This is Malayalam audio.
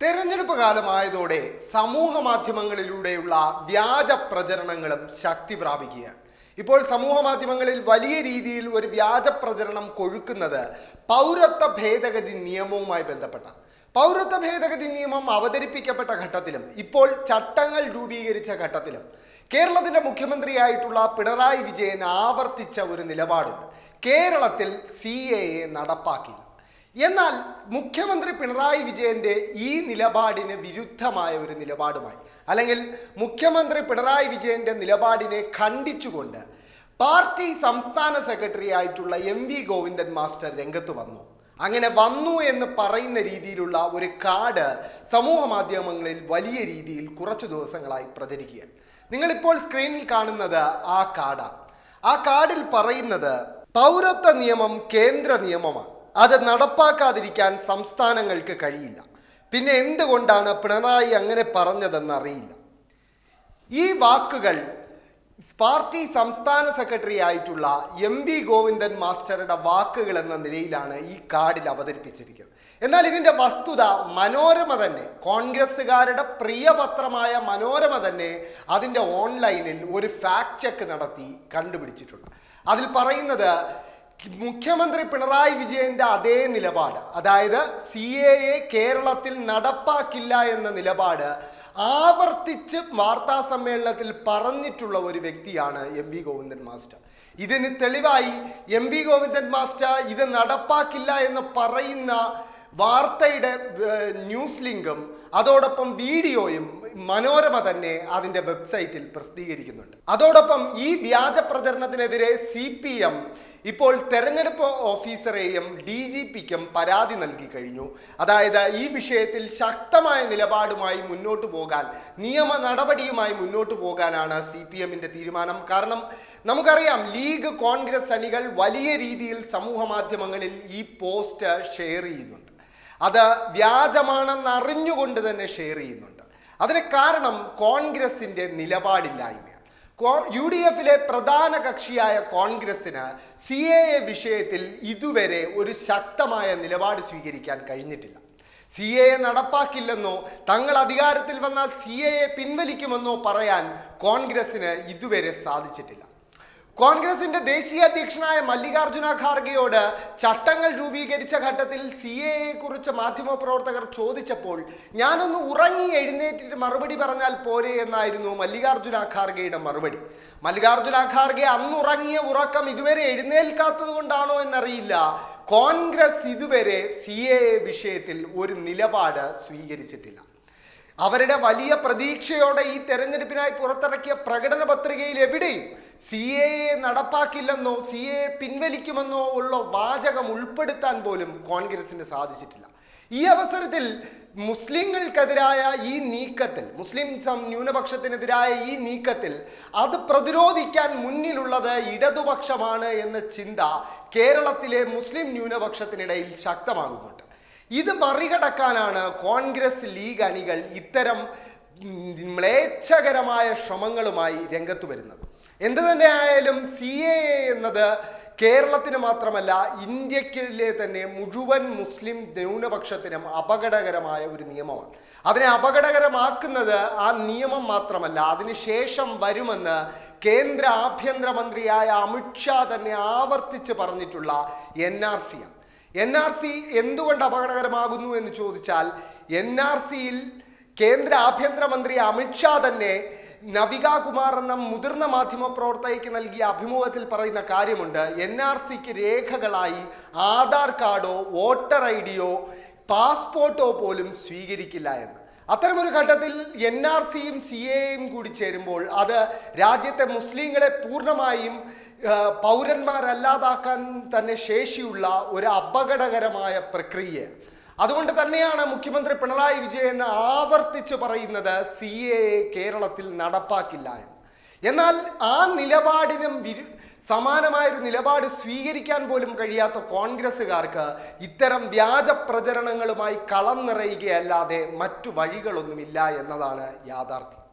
തെരഞ്ഞെടുപ്പ് കാലമായതോടെ സമൂഹ മാധ്യമങ്ങളിലൂടെയുള്ള വ്യാജ പ്രചരണങ്ങളും ശക്തി പ്രാപിക്കുകയാണ്. ഇപ്പോൾ സമൂഹ മാധ്യമങ്ങളിൽ വലിയ രീതിയിൽ ഒരു വ്യാജ പ്രചരണം കൊഴുക്കുന്നത് പൗരത്വ ഭേദഗതി നിയമവുമായി ബന്ധപ്പെട്ടാണ്. പൗരത്വ ഭേദഗതി നിയമം അവതരിപ്പിക്കപ്പെട്ട ഘട്ടത്തിലും ഇപ്പോൾ ചട്ടങ്ങൾ രൂപീകരിച്ച ഘട്ടത്തിലും കേരളത്തിന്റെ മുഖ്യമന്ത്രിയായിട്ടുള്ള പിണറായി വിജയൻ ആവർത്തിച്ച ഒരു നിലപാടുണ്ട്. കേരളത്തിൽ സി എ നടപ്പാക്കില്ല എന്നാൽ മുഖ്യമന്ത്രി പിണറായി വിജയന്റെ ഈ നിലപാടിന് വിരുദ്ധമായ ഒരു നിലപാടുമായി അല്ലെങ്കിൽ മുഖ്യമന്ത്രി പിണറായി വിജയന്റെ നിലപാടിനെ ഖണ്ഡിച്ചുകൊണ്ട് പാർട്ടി സംസ്ഥാന സെക്രട്ടറി ആയിട്ടുള്ള എം വി ഗോവിന്ദൻ മാസ്റ്റർ രംഗത്ത് വന്നു. അങ്ങനെ വന്നു എന്ന് പറയുന്ന രീതിയിലുള്ള ഒരു കാർഡ് സമൂഹ മാധ്യമങ്ങളിൽ വലിയ രീതിയിൽ കുറച്ചു ദിവസങ്ങളായി പ്രചരിക്കുകയാണ്. നിങ്ങളിപ്പോൾ സ്ക്രീനിൽ കാണുന്നത് ആ കാർഡാണ് ആ കാർഡിൽ പറയുന്നത് പൗരത്വ നിയമം കേന്ദ്ര നിയമമാണ്. അത് നടപ്പാക്കാതിരിക്കാൻ സംസ്ഥാനങ്ങൾക്ക് കഴിയില്ല. പിന്നെ എന്തുകൊണ്ടാണ് പിണറായി അങ്ങനെ പറഞ്ഞതെന്ന് അറിയില്ല ഈ വാക്കുകൾ പാർട്ടി സംസ്ഥാന സെക്രട്ടറി ആയിട്ടുള്ള എം വി ഗോവിന്ദൻ മാസ്റ്ററുടെ വാക്കുകൾ എന്ന നിലയിലാണ് ഈ കാർഡിൽ അവതരിപ്പിച്ചിരിക്കുന്നത്. എന്നാൽ ഇതിന്റെ വസ്തുത മനോരമ തന്നെ. കോൺഗ്രസ്സുകാരുടെ പ്രിയപത്രമായ മനോരമ തന്നെ അതിന്റെ ഓൺലൈനിൽ ഒരു ഫാക്ട് ചെക്ക് നടത്തി കണ്ടുപിടിച്ചിട്ടുണ്ട്. അതിൽ പറയുന്നത് മുഖ്യമന്ത്രി പിണറായി വിജയന്റെ അതേ നിലപാട്. അതായത് സി എ എ കേരളത്തിൽ നടപ്പാക്കില്ല എന്ന നിലപാട് ആവർത്തിച്ച് വാർത്താ സമ്മേളനത്തിൽ പറഞ്ഞിട്ടുള്ള ഒരു വ്യക്തിയാണ് എം വി ഗോവിന്ദൻ മാസ്റ്റർ. ഇതിന് തെളിവായി എം വി ഗോവിന്ദൻ മാസ്റ്റർ ഇത് നടപ്പാക്കില്ല എന്ന് പറയുന്ന വാർത്തയുടെ ന്യൂസ് ലിങ്കും അതോടൊപ്പം വീഡിയോയും മനോരമ തന്നെ അതിന്റെ വെബ്സൈറ്റിൽ പ്രസിദ്ധീകരിക്കുന്നുണ്ട്. അതോടൊപ്പം ഈ വ്യാജ പ്രചരണത്തിനെതിരെ സി പി എം ഇപ്പോൾ തെരഞ്ഞെടുപ്പ് ഓഫീസറെയും ഡി ജി പിക്കും പരാതി നൽകി കഴിഞ്ഞു. അതായത് ഈ വിഷയത്തിൽ ശക്തമായ നിലപാടുമായി മുന്നോട്ട് പോകാൻ നിയമ നടപടിയുമായി മുന്നോട്ട് പോകാനാണ് സി പി എമ്മിന്റെ തീരുമാനം. കാരണം നമുക്കറിയാം ലീഗ് കോൺഗ്രസ് അണികൾ വലിയ രീതിയിൽ സമൂഹ മാധ്യമങ്ങളിൽ ഈ പോസ്റ്റ് ഷെയർ ചെയ്യുന്നുണ്ട്. അത് വ്യാജമാണെന്ന് അറിഞ്ഞുകൊണ്ട് തന്നെ ഷെയർ ചെയ്യുന്നുണ്ട്. അതിന് കാരണം കോൺഗ്രസിന്റെ നിലപാടില്ലായ്മയാണ് കോ- യു ഡി എഫിലെ പ്രധാന കക്ഷിയായ കോൺഗ്രസിന് സി എ എ വിഷയത്തിൽ ഇതുവരെ ഒരു ശക്തമായ നിലപാട് സ്വീകരിക്കാൻ കഴിഞ്ഞിട്ടില്ല. സി എ എ നടപ്പാക്കില്ലെന്നോ തങ്ങൾ അധികാരത്തിൽ വന്നാൽ സി എ എ പിൻവലിക്കുമെന്നോ പറയാൻ കോൺഗ്രസിന് ഇതുവരെ സാധിച്ചിട്ടില്ല. കോൺഗ്രസിന്റെ ദേശീയ അധ്യക്ഷനായ മല്ലികാർജുന ഖാർഗെയോട് ചട്ടങ്ങൾ രൂപീകരിച്ച ഘട്ടത്തിൽ സി എ കുറിച്ച് മാധ്യമപ്രവർത്തകർ ചോദിച്ചപ്പോൾ ഞാനൊന്ന് ഉറങ്ങി എഴുന്നേറ്റിട്ട് മറുപടി പറഞ്ഞാൽ പോരെ എന്നായിരുന്നു മല്ലികാർജുന ഖാർഗെയുടെ മറുപടി. മല്ലികാർജുന ഖാർഗെ അന്നുറങ്ങിയ ഉറക്കം ഇതുവരെ എഴുന്നേൽക്കാത്തത് കൊണ്ടാണോ എന്നറിയില്ല. കോൺഗ്രസ് ഇതുവരെ സി എ വിഷയത്തിൽ ഒരു നിലപാട് സ്വീകരിച്ചിട്ടില്ല. അവരുടെ വലിയ പ്രതീക്ഷയോടെ ഈ തെരഞ്ഞെടുപ്പിനായി പുറത്തിറക്കിയ പ്രകടന പത്രികയിൽ എവിടെയും സി എ എ നടപ്പാക്കില്ലെന്നോ സി എ പിൻവലിക്കുമെന്നോ ഉള്ള വാചകം ഉൾപ്പെടുത്താൻ പോലും കോൺഗ്രസിന് സാധിച്ചിട്ടില്ല. ഈ അവസരത്തിൽ മുസ്ലിങ്ങൾക്കെതിരായ ഈ നീക്കത്തിൽ മുസ്ലിം സം ന്യൂനപക്ഷത്തിനെതിരായ ഈ നീക്കത്തിൽ അത് പ്രതിരോധിക്കാൻ മുന്നിലുള്ളത് ഇടതുപക്ഷമാണ് എന്ന ചിന്ത കേരളത്തിലെ മുസ്ലിം ന്യൂനപക്ഷത്തിനിടയിൽ ശക്തമാകുന്നുണ്ട്. ഇത് മറികടക്കാനാണ് കോൺഗ്രസ് ലീഗ് അണികൾ ഇത്തരം മ്ലേച്ഛകരമായ ശ്രമങ്ങളുമായി രംഗത്ത് വരുന്നത്. എന്ത് തന്നെ ആയാലും സി എ എന്നത് കേരളത്തിന് മാത്രമല്ല ഇന്ത്യക്കിലെ തന്നെ മുഴുവൻ മുസ്ലിം ന്യൂനപക്ഷത്തിനും അപകടകരമായ ഒരു നിയമമാണ്. അതിനെ അപകടകരമാക്കുന്നത് ആ നിയമം മാത്രമല്ല അതിനുശേഷം വരുമെന്ന് കേന്ദ്ര ആഭ്യന്തരമന്ത്രിയായ അമിത്ഷാ തന്നെ ആവർത്തിച്ച് പറഞ്ഞിട്ടുള്ള എൻ ആർ സി ആണ്. എൻ ആർ സി എന്തുകൊണ്ട് അപകടകരമാകുന്നു എന്ന് ചോദിച്ചാൽ എൻ ആർ സിയിൽ കേന്ദ്ര ആഭ്യന്തരമന്ത്രി അമിത്ഷാ തന്നെ നവിക കുമാർ എന്ന മുതിർന്ന മാധ്യമ പ്രവർത്തകയ്ക്ക് നൽകിയ അഭിമുഖത്തിൽ പറയുന്ന കാര്യമുണ്ട്. എൻ ആർ സിക്ക് രേഖകളായി ആധാർ കാർഡോ വോട്ടർ ഐ ഡിയോ പാസ്പോർട്ടോ പോലും സ്വീകരിക്കില്ല എന്ന്. അത്തരമൊരു ഘട്ടത്തിൽ എൻ ആർ സിയും സി എയും കൂടി ചേരുമ്പോൾ അത് രാജ്യത്തെ മുസ്ലിങ്ങളെ പൂർണമായും പൗരന്മാരല്ലാതാക്കാൻ തന്നെ ശേഷിയുള്ള ഒരു അപകടകരമായ പ്രക്രിയയാണ്. അതുകൊണ്ട് തന്നെയാണ് മുഖ്യമന്ത്രി പിണറായി വിജയൻ ആവർത്തിച്ച് പറയുന്നത് സി എ കേരളത്തിൽ നടപ്പാക്കില്ല എന്ന്. എന്നാൽ ആ നിലപാടിനും വിരു സമാനമായൊരു നിലപാട് സ്വീകരിക്കാൻ പോലും കഴിയാത്ത കോൺഗ്രസ്സുകാർക്ക് ഇത്തരം വ്യാജ പ്രചരണങ്ങളുമായി കളം നിറയുകയല്ലാതെ മറ്റു വഴികളൊന്നുമില്ല എന്നതാണ് യാഥാർത്ഥ്യം.